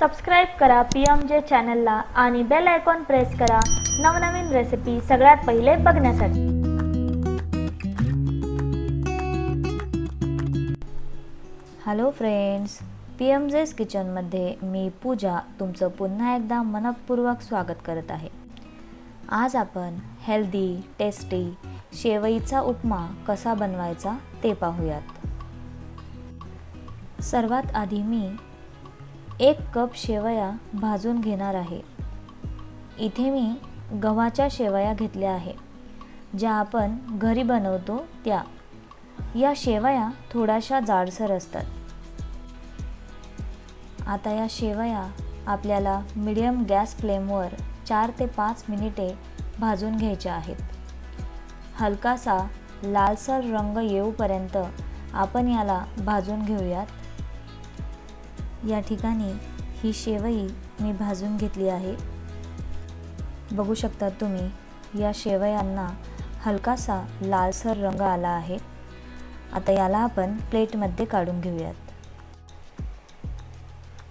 Subscribe करा P M जे चॅनलला आणि बेल आयकॉन प्रेस करा. नवनवीन रेसिपी सगळ्यात पहिले बघण्यासाठी. Hello friends P M J's किचनमध्ये मी पूजा तुमचं पुन्हा एकदा मनपूर्वक स्वागत करत आहे. आज आपण हेल्दी टेस्टी शेवईचा उपमा कसा बनवायचा ते पाहूयात. सर्वात आधी मी एक कप शेवया भाजून घेणार आहे. इथे मी गव्हाच्या शेवया घेतल्या आहे. ज्या आपण घरी बनवतो त्या. या शेवया थोड्याशा जाडसर असतात. आता या शेवया आपल्याला मिडियम गॅस फ्लेमवर चार ते पाच मिनिटे भाजून घ्यायच्या आहेत. हलकासा लालसर रंग येऊपर्यंत आपण याला भाजून घेऊयात. या ठिकाणी ही शेवई मी भाजून घेतली आहे. बघू शकता तुम्ही या शेवयांना हलकासा लालसर रंग आला आहे. आता याला आपण प्लेटमध्ये काढून घेऊयात.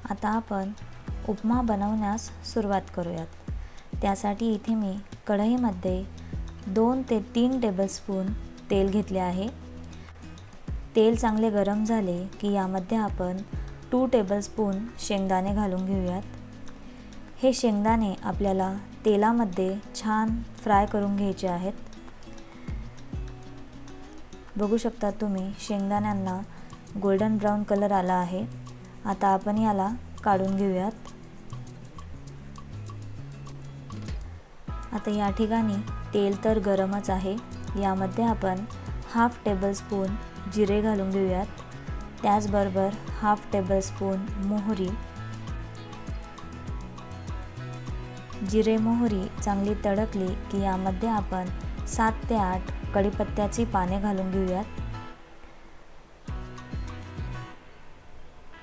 आता आपण उपमा बनवण्यास सुरुवात करूयात. त्यासाठी इथे मी कढईमध्ये दोन ते तीन टेबलस्पून तेल घेतले आहे. तेल चांगले गरम झाले की यामध्ये आपण टू टेबलस्पून शेंगदाणे घालून घेऊयात. हे शेंगदाणे आपल्याला तेलामध्ये छान फ्राय करून घ्यायचे आहेत. बघू शकता तुम्ही शेंगदाण्यांना गोल्डन ब्राऊन कलर आला आहे. आता आपण याला काढून घेऊयात. आता या ठिकाणी तेल तर गरमच आहे. यामध्ये आपण हाफ टेबलस्पून जिरे घालून घेऊयात. त्याचबरोबर हाफ टेबलस्पून मोहरी. जिरे मोहरी चांगली तडकली की यामध्ये आपण सात ते आठ कढीपत्त्याची पाने घालून घेऊयात.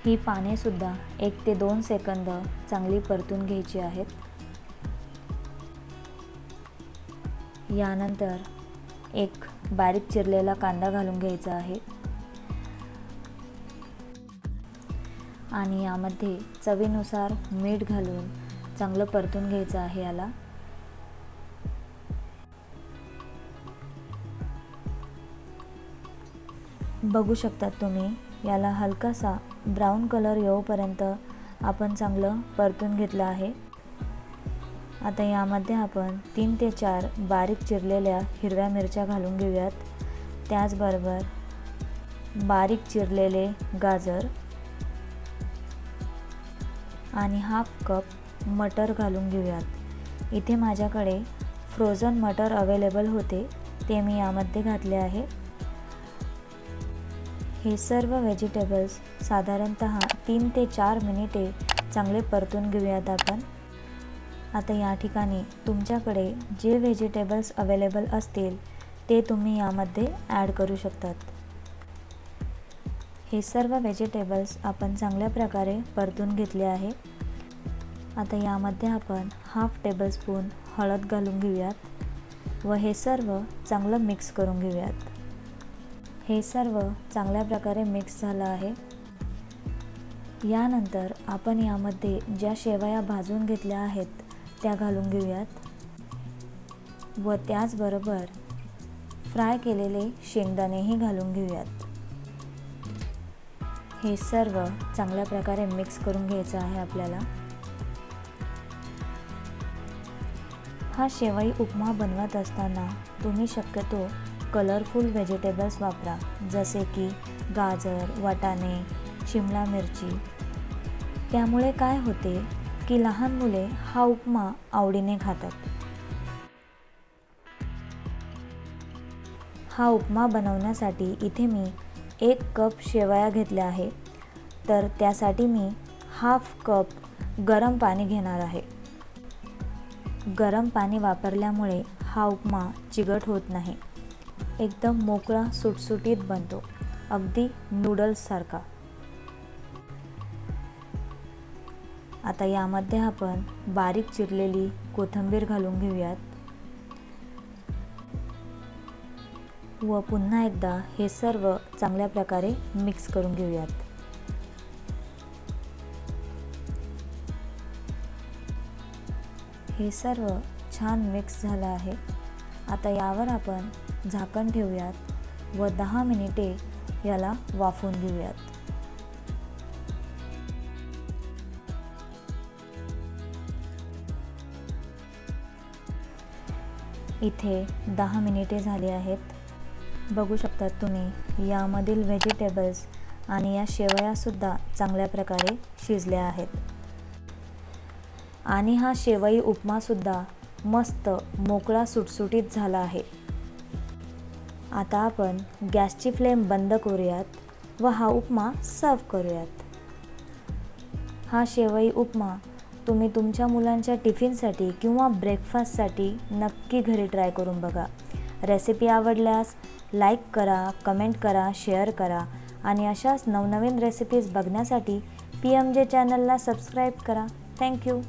ही पानेसुद्धा एक ते दोन सेकंद चांगली परतून घ्यायची आहेत. यानंतर एक बारीक चिरलेला कांदा घालून घ्यायचा आहे. आणि यामध्ये चवीनुसार मीठ घालून चांगलं परतून घ्यायचं आहे याला. बघू शकतात तुम्ही याला हलकासा ब्राऊन कलर येऊपर्यंत आपण चांगलं परतून घेतलं आहे. आता यामध्ये आपण तीन ते चार बारीक चिरलेल्या हिरव्या मिरच्या घालून घेऊयात. त्याचबरोबर बारीक चिरलेले गाजर आणि हाफ कप मटर घालून घेऊयात. इथे माझ्याकडे फ्रोझन मटर अवेलेबल होते ते मी यामध्ये घातले आहे. हे सर्व व्हेजिटेबल्स साधारणत तीन ते चार मिनिटे चांगले परतून घेऊयात आपण. आता या ठिकाणी तुमच्याकडे जे व्हेजिटेबल्स अवेलेबल असतील ते तुम्ही यामध्ये ॲड करू शकतात. हे सर्व व्हेजिटेबल्स आपण चांगल्या प्रकारे परतून घेतले आहे. आता यामध्ये आपण हाफ टेबलस्पून हळद घालून घेऊयात व हे सर्व चांगलं मिक्स करून घेऊयात. हे सर्व चांगल्या प्रकारे मिक्स झालं आहे. यानंतर आपण यामध्ये ज्या शेवया भाजून घेतल्या आहेत त्या घालून घेऊयात व त्याचबरोबर फ्राय केलेले शेंगदाणेही घालून घेऊयात. हे सर्व चांगल्या प्रकारे मिक्स करून घ्यायचं आहे आपल्याला. हा शेवई उपमा बनवत असताना तुम्ही शक्यतो कलरफुल व्हेजिटेबल्स वापरा जसे की गाजर वाटाणे शिमला मिरची. त्यामुळे काय होते की लहान मुले हा उपमा आवडीने खातात. हा उपमा बनवण्यासाठी इथे मी एक कप शेवया घेतल्या आहे. तर त्यासाठी मी हाफ कप गरम पाणी घेणार आहे. गरम पाणी वापरल्यामुळे हा उपमा चिकट होत नाही. एकदम मोकळा सुटसुटीत बनतो. अगदी नूडल्ससारखा आता यामध्ये आपण बारीक चिरलेली कोथिंबीर घालून घेऊयात. व पुन्हा एकदा हे सर्व चांगल्या प्रकारे मिक्स करून घेऊयात. हे सर्व छान मिक्स झालं आहे. आता यावर आपण झाकण ठेवूयात व दहा मिनिटे याला वाफवून घेऊयात. इथे दहा मिनिटे झाली आहेत. बघू शकतात तुम्ही यामधील व्हेजिटेबल्स आणि या शेवयासुद्धा चांगल्या प्रकारे शिजल्या आहेत. आणि हा शेवई उपमासुद्धा मस्त मोकळा सुटसुटीत झाला आहे. आता आपण गॅसची फ्लेम बंद करूयात व हा उपमा सर्व करूयात. हा शेवई उपमा तुम्ही तुमच्या मुलांच्या टिफिनसाठी किंवा ब्रेकफास्टसाठी नक्की घरी ट्राय करून बघा. रेसिपी आवडल्यास लाईक करा कमेंट करा शेअर करा आणि अशाच नवनवीन रेसिपीज बघण्यासाठी पी एम जे चॅनलला सबस्क्राईब करा. थँक्यू